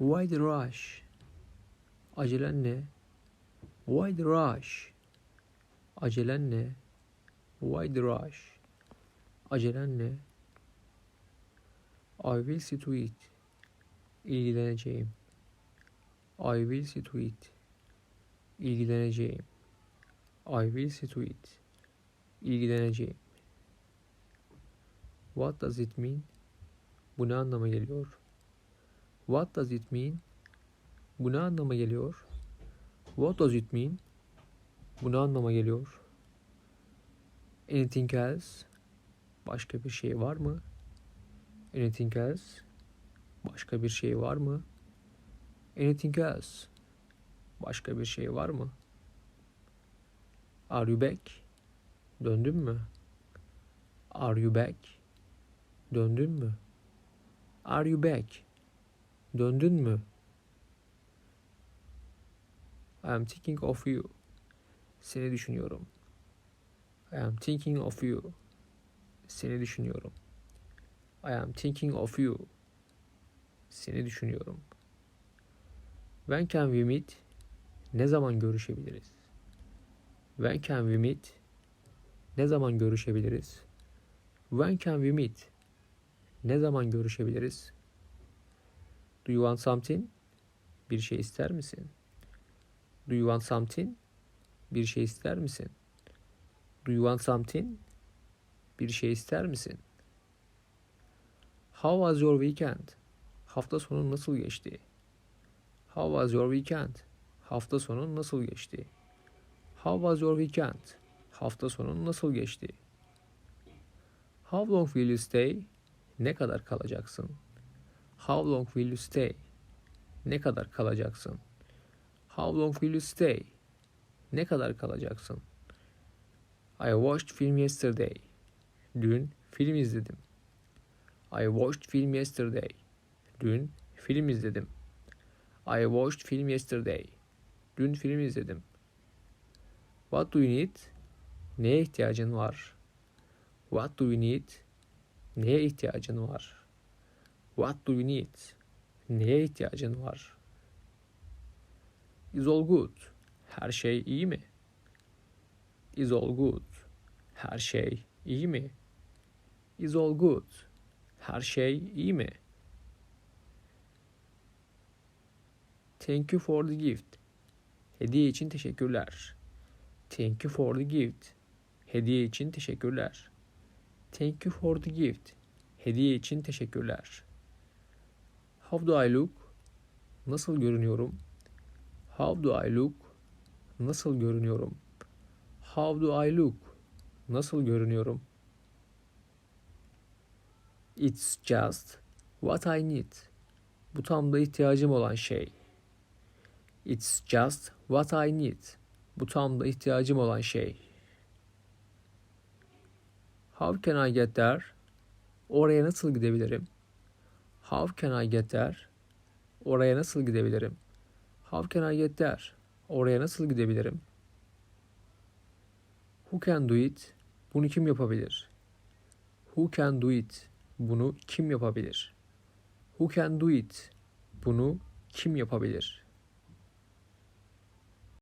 Why the rush? Acelen ne? Why the rush? Acelen ne? Why the rush? Acelen ne? I will see to it. İlgileneceğim. I will see to it. İlgileneceğim. I will see to it. İlgileneceğim. What does it mean? Bu ne anlama geliyor? What does it mean? Bu ne anlama geliyor? What does it mean? Bu ne anlama geliyor? Anything else? Başka bir şey var mı? Anything else? Başka bir şey var mı? Anything else? Başka bir şey var mı? Are you back? Döndün mü? Are you back? Döndün mü? Are you back? Döndün mü? I am thinking of you. Seni düşünüyorum. I am thinking of you. Seni düşünüyorum. I am thinking of you. Seni düşünüyorum. When can we meet? Ne zaman görüşebiliriz? When can we meet? Ne zaman görüşebiliriz? When can we meet? Ne zaman görüşebiliriz? Do you want something? Bir şey ister misin? Do you want something? Bir şey ister misin? Do you want something? Bir şey ister misin? How was your weekend? Hafta sonu nasıl geçti? How was your weekend? Hafta sonu nasıl geçti? How was your weekend? Hafta sonu nasıl geçti? How long will you stay? Ne kadar kalacaksın? How long will you stay? Ne kadar kalacaksın? How long will you stay? Ne kadar kalacaksın? I watched film yesterday. Dün film izledim. I watched film yesterday. Dün film izledim. I watched film yesterday. Dün film izledim. What do you need? Neye ihtiyacın var? What do you need? Neye ihtiyacın var? What do you need? Neye ihtiyacın var? Is all good? Her şey iyi mi? Is all good? Her şey iyi mi? Is all good? Her şey iyi mi? Thank you for the gift. Hediye için teşekkürler. Thank you for the gift. Hediye için teşekkürler. Thank you for the gift. Hediye için teşekkürler. How do I look? Nasıl görünüyorum? How do I look? Nasıl görünüyorum? How do I look? Nasıl görünüyorum? It's just what I need. Bu tam da ihtiyacım olan şey. It's just what I need. Bu tam da ihtiyacım olan şey. How can I get there? Oraya nasıl gidebilirim? How can I get there? Oraya nasıl gidebilirim? How can I get there? Oraya nasıl gidebilirim? Who can do it? Bunu kim yapabilir? Who can do it? Bunu kim yapabilir? Who can do it? Bunu kim yapabilir?